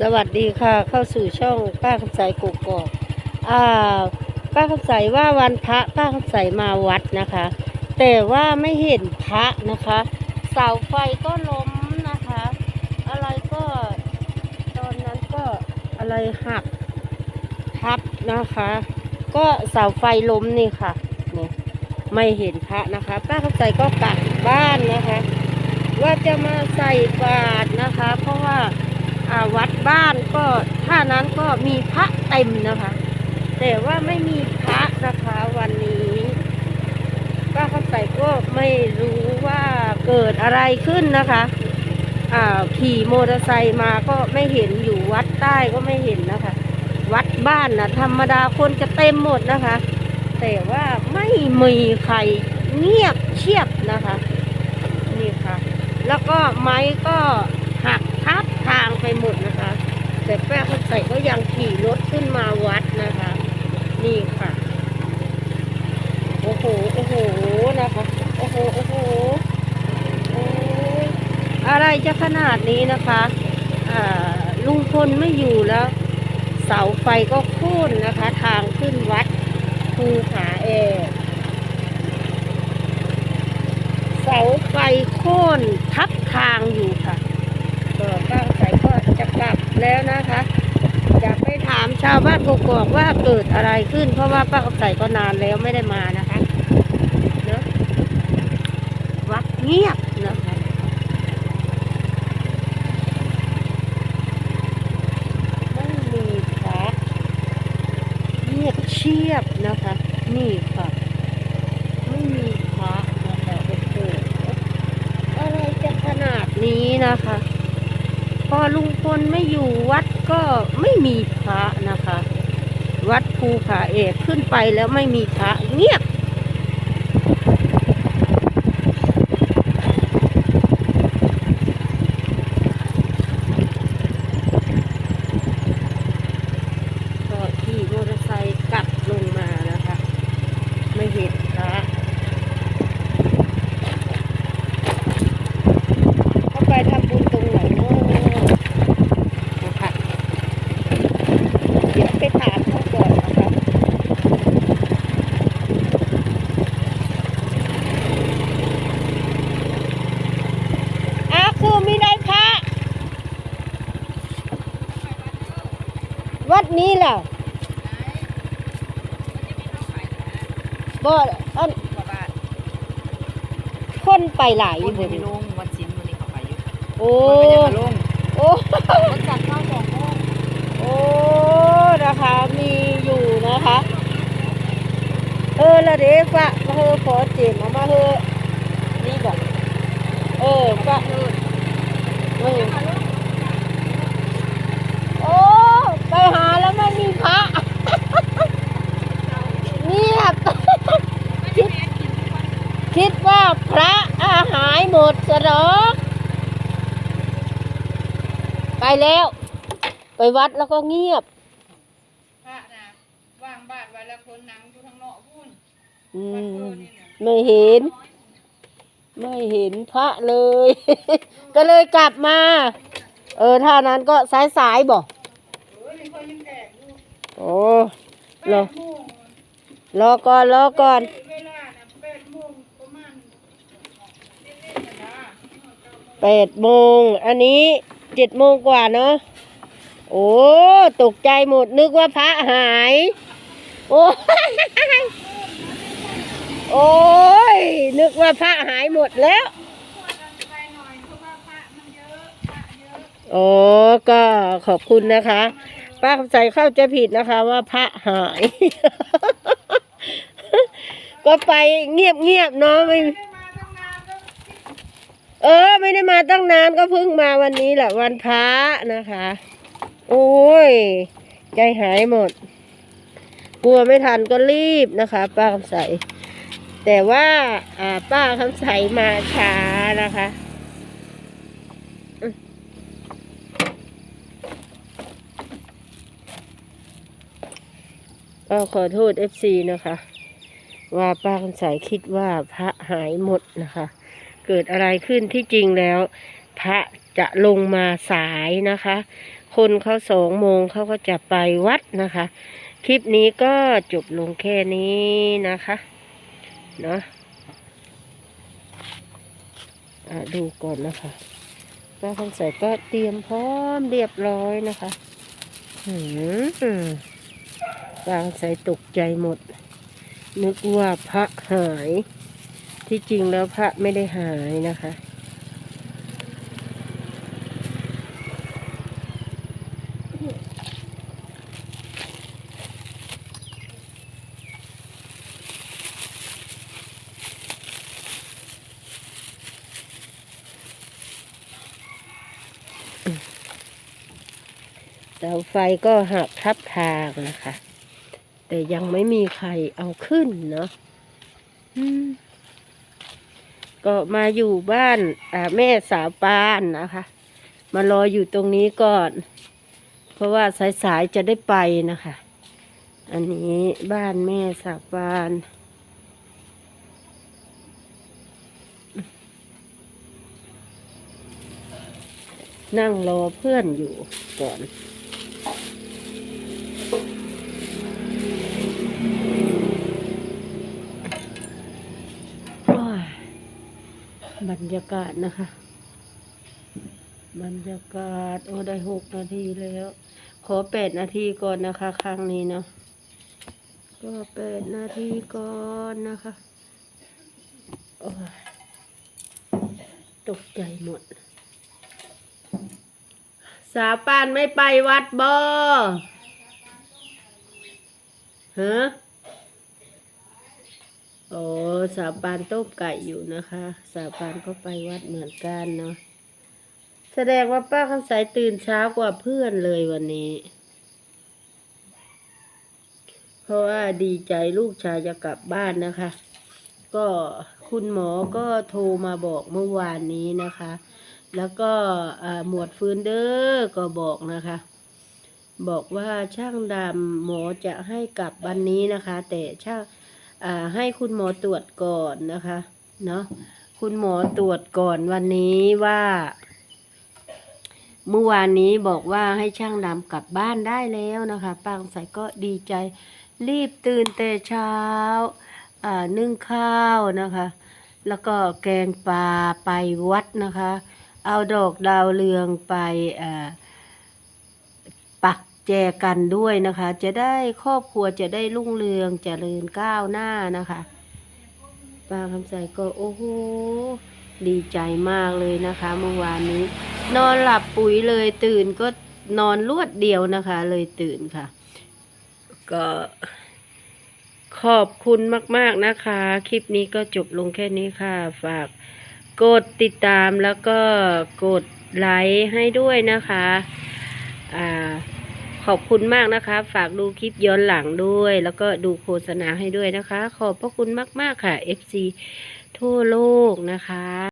สวัสดีค่ะเข้าสู่ช่องป้าคำใสกกอกอ่าป้าคำใสว่าวันพระป้าคำใสมาวัดนะคะ แต่ว่าไม่เห็นพระนะคะ เสาไฟก็ล้มนะคะ อะไรก็ตอนนั้นก็อะไรหักทับนะคะ ก็เสาไฟล้มนี่ค่ะนี่ไม่เห็นพระนะคะ ป้าคำใสก็กลับบ้านนะคะ ว่าจะมาใส่บาตรนะคะ เพราะว่า วัดบ้านก็ท่านั้นก็มีพระเต็มนะคะ แต่ว่าไม่มีพระนะคะวันนี้ป้าข้าใส่ก็ไม่รู้ว่าเกิดอะไรขึ้นนะคะขี่มอเตอร์ไซค์มาก็ไม่เห็นอยู่วัดใต้ก็ไม่เห็นนะคะ วัดบ้านนะธรรมดาคนจะเต็มหมดนะคะ แต่ว่าไม่มีใครเงียบเชียบนะคะ นี่ค่ะ แล้วก็ไม้ก็ ไปหมดนะคะ แต่แป้เขาใส่ก็ยังขี่รถขึ้นมาวัดนะคะ นี่ค่ะ โอ้โห โอ้โห นะคะ โอ้โห โอ้โหโอ้อะไรจะขนาดนี้นะคะอ่าลุงพลไม่อยู่แล้ว เสาไฟก็โค่นนะคะ ทางขึ้นวัดภูผาแอกเสาไฟโค่นทับทางอยู่ค่ะก็ แล้วนะคะอยากไปถามชาวบ้านกกอกว่าเกิดอะไรขึ้น เพราะว่าป้าใสก็นานแล้วไม่ได้มานะคะเนอะวัดเงียบนะคะไม่มีพระเงียบเชียบนะคะ นี่ค่ะไม่มีพระนะคะโอ้โหอะไรจะขนาดนี้นะคะ พอลุงพลไม่อยู่วัดก็ไม่มีพระนะคะ วัดภูผาเอกขึ้นไปแล้วไม่มีพระเงียบ ก็ขี่มอเตอร์ไซค์กลับลงมานะคะ ไม่เห็นพระเขาไปทำบุญตรงไหนเนาะนะคะเดี๋ยวไปถามเขาก่อนนะคะอ้าวคือมีได้พระ วัด นี้แหละบ่อันกว่าบาทคนไปหลายอคยู่นบ่ยังไม่นี่ลงวันศิลป์วันนี้เขาไปอยู่โอ้มันเป็นยังไงลงโอ้รถจัดเข้าสองโมงโอ้นะคะมีอยู่นะคะ เออละเด็กะมาเฮอขอเจมเอามาเฮอนี่บอกเออฟะเออเออโอ้ ไปหาแล้วไม่มีพระ เงียบ คิดคิดว่าพระอา หายหมดสรอก ไปแล้ว ไปวัดแล้วก็เงียบ พระนะว่างบ้านไว้แล้วคนนังอยู่ทางนอกพุ่นอืวัดมโพนี่นะไม่เห็น ไม่เห็นพระเลย ก็เลยกลับมา เออท่านั้นก็สายสายๆบอกเออนี่คนยังแก่อยู่โอ้แปรอดโมงรอก่อนรอก่อน เวลาน่ะแปดโมงประมาณเล่นๆนะนะ แปดโมง อันนี้เจ็ดโมงกว่าเนาะ โอ้ ตกใจหมด นึกว่าพระหาย โอ้โอ้ย นึกว่าพระหายหมดแล้วโอ้ก็ขอบคุณนะคะ ป้าคำใจเข้าใจผิดนะคะว่าพระหาย ก็ไปเงียบเงียบๆเนาะไม่ เออ ไม่ได้มาตั้งนานก็เพิ่งมาวันนี้แหละวันพระนะคะ โอ้ย ใจหายหมด กลัวไม่ทันก็รีบนะคะ ป้าคำใส แต่ว่าอ่าป้าคำใสมาช้านะคะก็ขอโทษเอฟซีนะคะ ว่าป้าคำใสคิดว่าพระหายหมดนะคะ เกิดอะไรขึ้นที่จริงแล้ว พระจะลงมาสายนะคะ คนเขาสองโมงเขาก็จะไปวัดนะคะ คลิปนี้ก็จบลงแค่นี้นะคะเนาะะดูก่อนนะคะป้าคำใสก็เตรียมพร้อมเรียบร้อยนะคะหืมป้าคำใสตกใจหมด นึกว่าพระหาย ที่จริงแล้วพระไม่ได้หายนะคะ เสาไฟก็หักทับทางนะคะ แต่ยังไม่มีใครเอาขึ้นเนาะ อืม ก็มาอยู่บ้านแม่สาวปานนะคะ มารออยู่ตรงนี้ก่อน เพราะว่าสายๆจะได้ไปนะคะ อันนี้บ้านแม่สาวปานนั่งรอเพื่อนอยู่ก่อน โอ้ย บรรยากาศนะคะ บรรยากาศ โอ้ได้หกนาทีแล้ว ขอแปดนาทีก่อนนะคะ ครั้งนี้เนาะก็แปดนาทีก่อนนะคะตกใจหมด สาปานไม่ไปวัดบ่ฮะ โอ้สาวปานต้มไก่อยู่นะคะ สาวปานก็ไปวัดเหมือนกันเนาะแสดงว่าป้าคำสายตื่นเช้ากว่าเพื่อนเลยวันนี้ เพราะว่าดีใจลูกชายจะกลับบ้านนะคะ ก็คุณหมอก็โทรมาบอกเมื่อวานนี้นะคะ แล้วก็หมวดฟื้นเด้อก็บอกนะคะ บอกว่าช่างดำหมอจะให้กลับวันนี้นะคะ แต่ช่าง ให้คุณหมอตรวจก่อนนะคะเนาะคุณหมอตรวจก่อนวันนี้ว่า เมื่อวานนี้บอกว่าให้ช่างดำกลับบ้านได้แล้วนะคะป้าใส่ก็ดีใจ รีบตื่นแต่เช้านึ่งข้าวนะคะ แล้วก็แกงปลาไปวัดนะคะ เอาดอกดาวเรืองไปปัก แจกันด้วยนะคะ จะได้ครอบครัวจะได้รุ่งเรืองเจริญก้าวหน้านะคะป้าคำใสก็โอ้โหดีใจมากเลยนะคะ เมื่อวานนี้ นอนหลับปุ๋ยเลยตื่นก็นอนรวดเดียวนะคะ เลยตื่นค่ะ ก็ขอบคุณมาก ๆ นะคะ คลิปนี้ก็จบลงแค่นี้ค่ะ ฝากกดติดตามแล้วก็กดไลค์ให้ด้วยนะคะ อ่า ขอบคุณมากนะคะ ฝากดูคลิปย้อนหลังด้วย แล้วก็ดูโฆษณาให้ด้วยนะคะ ขอบพระคุณมาก ๆ ค่ะ FC ทั่วโลกนะคะ